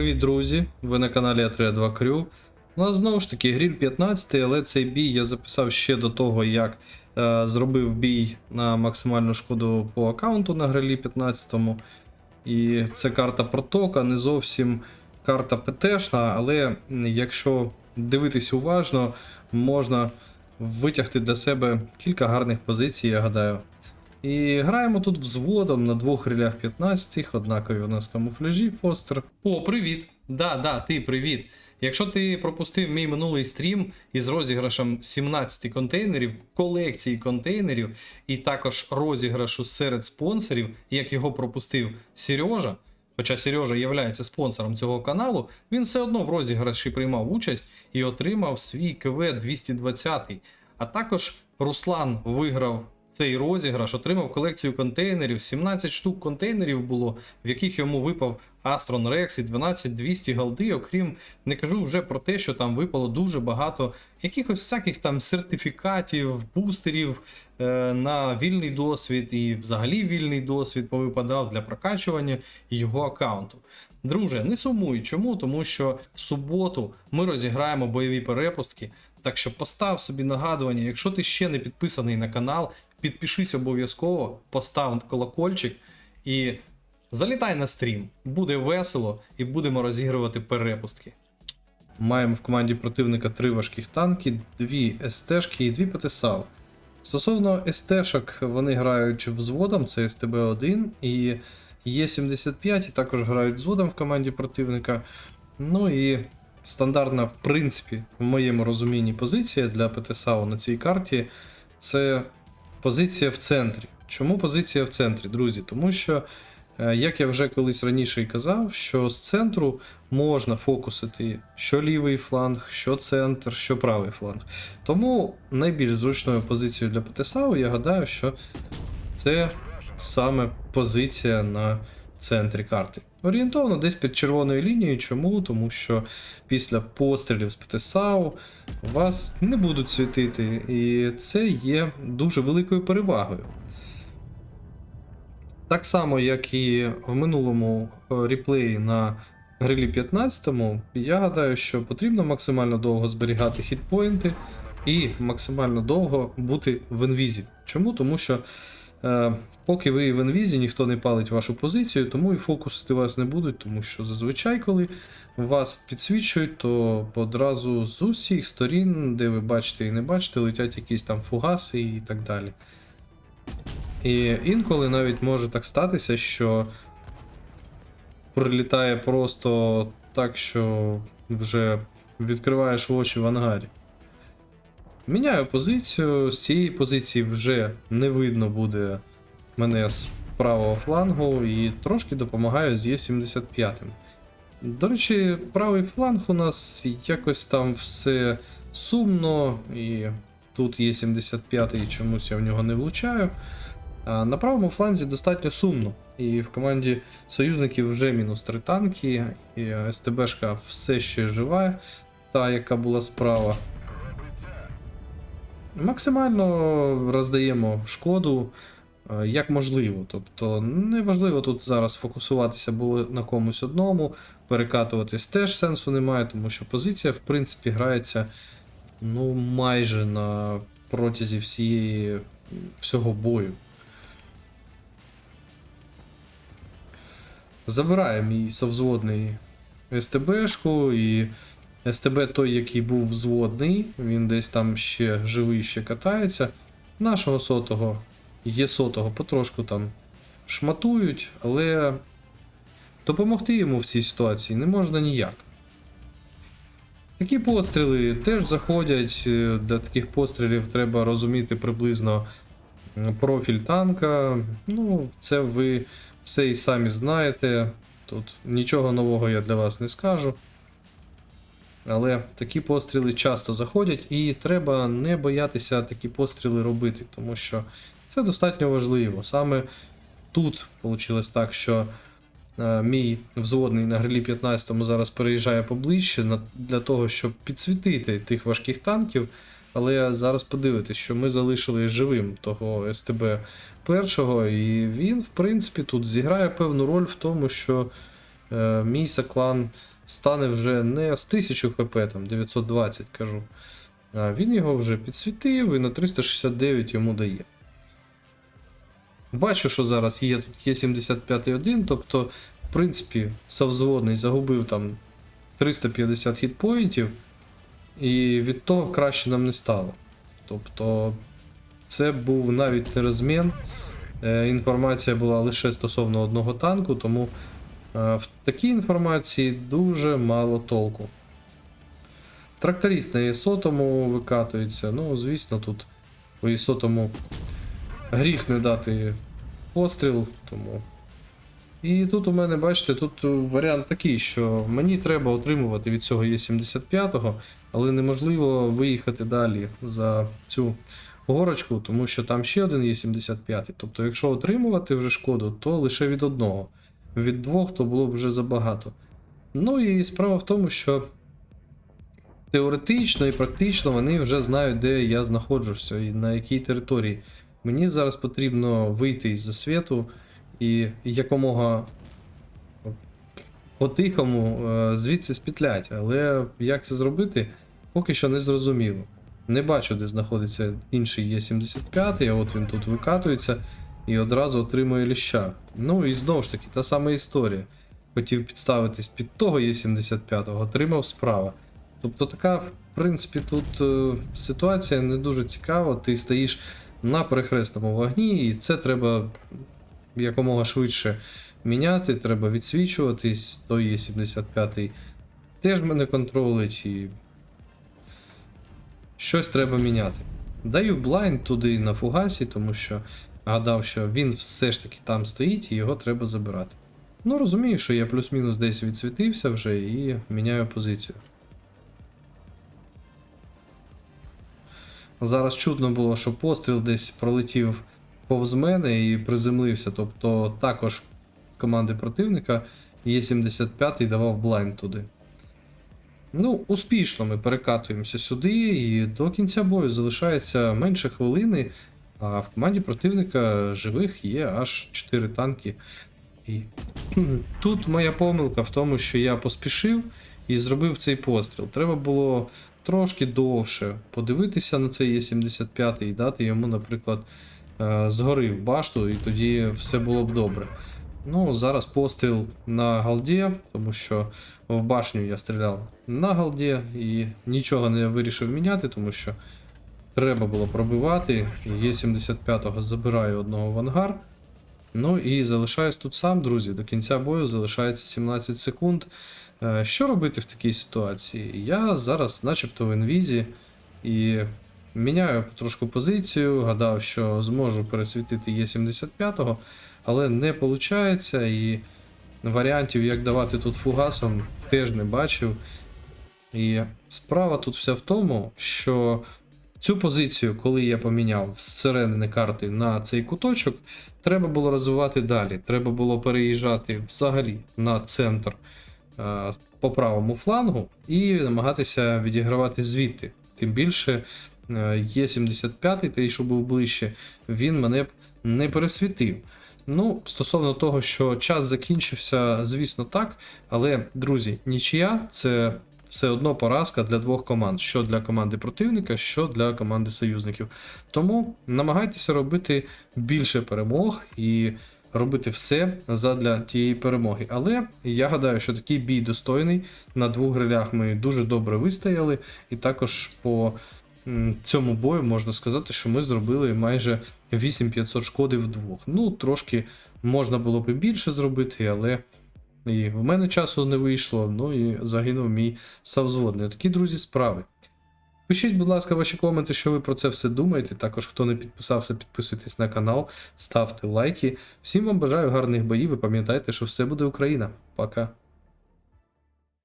привіт, друзі! Ви на каналі А32 Крю. У нас знову ж таки гріль 15, але цей бій я записав ще до того, як е, зробив бій на максимальну шкоду по аккаунту на грилі 15. І це карта протока, не зовсім карта ПТшна, але якщо дивитись уважно, можна витягти для себе кілька гарних позицій, я гадаю. І граємо тут взводом на двох релях 15, однакові у нас камуфляжі постер. О, привіт! Да, да, ти привіт. Якщо ти пропустив мій минулий стрім із розіграшем 17 контейнерів, колекції контейнерів, і також розіграшу серед спонсорів, як його пропустив Сережа, хоча Сережа є спонсором цього каналу, він все одно в розіграші приймав участь і отримав свій КВ 220. А також Руслан виграв цей розіграш, отримав колекцію контейнерів. 17 штук контейнерів було, в яких йому випав Astron Rex і 12200 голди. Окрім, не кажу вже про те, що там випало дуже багато якихось всяких там сертифікатів, бустерів е, на вільний досвід і взагалі вільний досвід повипадав для прокачування його аккаунту. Друже, не сумуй. Чому? Тому що в суботу ми розіграємо бойові перепустки. Так що постав собі нагадування, якщо ти ще не підписаний на канал, підпишись обов'язково, постав колокольчик і залітай на стрім. Буде весело і будемо розігрувати перепустки. Маємо в команді противника три важких танки, дві СТшки і дві ПТСАВ. Стосовно СТшок, вони грають взводом, це СТБ-1 і Є75, і також грають взводом в команді противника. Ну і стандартна, в принципі, в моєму розумінні позиція для ПТСАУ на цій карті це позиція в центрі. Чому позиція в центрі, друзі? Тому що, е, як я вже колись раніше і казав, що з центру можна фокусити що лівий фланг, що центр, що правий фланг. Тому найбільш зручною позицією для ПТСАУ, я гадаю, що це саме позиція на центрі карти. Орієнтовно десь під червоною лінією. Чому? Тому що після пострілів з ПТСАУ вас не будуть світити, і це є дуже великою перевагою. Так само, як і в минулому е, реплеї на грилі 15, я гадаю, що потрібно максимально довго зберігати хітпоінти і максимально довго бути в інвізі. Чому? Тому що Поки ви в інвізі, ніхто не палить вашу позицію, тому і фокусити вас не будуть, тому що зазвичай, коли вас підсвічують, то одразу з усіх сторін, де ви бачите і не бачите, летять якісь там фугаси і так далі. І інколи навіть може так статися, що прилітає просто так, що вже відкриваєш очі в ангарі. Міняю позицію. З цієї позиції вже не видно буде мене з правого флангу і трошки допомагаю з Є75. До речі, правий фланг у нас якось там все сумно, і тут є 75 і чомусь я в нього не влучаю. А на правому фланзі достатньо сумно. І в команді союзників вже мінус 3 танки, і СТБшка все ще жива, та яка була справа. Максимально роздаємо шкоду е, як можливо. Тобто не важливо тут зараз фокусуватися було на комусь одному, перекатуватись теж сенсу немає, тому що позиція, в принципі, грається ну, майже на протязі всієї, всього бою. Забирає мій совзводний СТБшку і. СТБ той, який був взводний, він десь там ще живий, ще катається. Нашого сотого є сотого потрошку там шматують, але допомогти йому в цій ситуації не можна ніяк. Такі постріли теж заходять. Е, для таких пострілів треба розуміти приблизно профіль танка. Ну, це ви все і самі знаєте. Тут нічого нового я для вас не скажу. Але такі постріли часто заходять, і треба не боятися такі постріли робити, тому що це достатньо важливо. Саме тут вийшло так, що е, мій взводний на грилі 15 зараз переїжджає поближче для того, щоб підсвітити тих важких танків. Але зараз подивитись, що ми залишили живим того СТБ першого, і він, в принципі, тут зіграє певну роль в тому, що е, мій Саклан стане вже не з 1000 хп, там 920 кажу. А він його вже підсвітив і на 369 йому дає. Бачу, що зараз є тут є 75.1, тобто, в принципі, Савзводний загубив там 350 хітпоінтів, і від того краще нам не стало. Тобто, це був навіть не розмін. Е, Інформація була лише стосовно одного танку, тому в такій інформації дуже мало толку. Тракторист на ІСотому викатується. Ну, звісно, тут по ІСотому гріх не дати постріл, тому. І тут у мене, бачите, тут варіант такий, що мені треба отримувати від цього Є75, але неможливо виїхати далі за цю горочку, тому що там ще один Є75. Тобто, якщо отримувати вже шкоду, то лише від одного. Від двох то було б вже забагато. Ну і справа в тому, що теоретично і практично вони вже знають, де я знаходжуся і на якій території. Мені зараз потрібно вийти із засвіту і якомога по-тихому е, звідси спітлять. Але як це зробити, поки що не зрозуміло. Не бачу, де знаходиться інший Є75, а от він тут викатується і одразу отримує ліща. Ну і знову ж таки, та сама історія. Хотів підставитись під того Є75, отримав справа. Тобто така, в принципі, тут е, ситуація не дуже цікава. Ти стоїш на перехресному вогні, і це треба якомога швидше міняти, треба відсвічуватись. Той є 75 теж мене контролить і щось треба міняти. Даю блайнд туди на фугасі, тому що гадав, що він все ж таки там стоїть і його треба забирати. Ну, розумію, що я плюс-мінус десь відсвітився вже і міняю позицію. Зараз чутно було, що постріл десь пролетів повз мене і приземлився. Тобто також команди противника Є75 давав блайнд туди. Ну, успішно ми перекатуємося сюди, і до кінця бою залишається менше хвилини, а в команді противника живих є аж 4 танки. І тут моя помилка в тому, що я поспішив і зробив цей постріл. Треба було трошки довше подивитися на цей Є75 і дати йому, наприклад, е, згори в башту, і тоді все було б добре. Ну, зараз постріл на галді, тому що в башню я стріляв на галді і нічого не вирішив міняти, тому що треба було пробивати. Є 75-го забираю одного в ангар. Ну і залишаюсь тут сам, друзі. До кінця бою залишається 17 секунд. Е, Що робити в такій ситуації? Я зараз, начебто, в інвізі і міняю трошку позицію. Гадав, що зможу пересвітити Є75, але не виходить. І варіантів, як давати тут фугасом, теж не бачив. І справа тут вся в тому, що цю позицію, коли я поміняв з середини карти на цей куточок, треба було розвивати далі. Треба було переїжджати взагалі на центр е, по правому флангу і намагатися відігравати звідти. Тим більше е, є 75 той, що був ближче, він мене б не пересвітив. Ну, стосовно того, що час закінчився, звісно, так. Але, друзі, нічия це все одно поразка для двох команд: що для команди противника, що для команди союзників. Тому намагайтеся робити більше перемог і робити все задля тієї перемоги. Але я гадаю, що такий бій достойний. На двох грилях ми дуже добре вистояли, і також по цьому бою можна сказати, що ми зробили майже 8500 шкоди вдвох. Ну, трошки можна було б і більше зробити, але. І в мене часу не вийшло, ну і загинув мій савзводний. Такі, друзі, справи. Пишіть, будь ласка, ваші коменти, що ви про це все думаєте. Також, хто не підписався, підписуйтесь на канал, ставте лайки. Всім вам бажаю гарних боїв і пам'ятайте, що все буде Україна. Пока.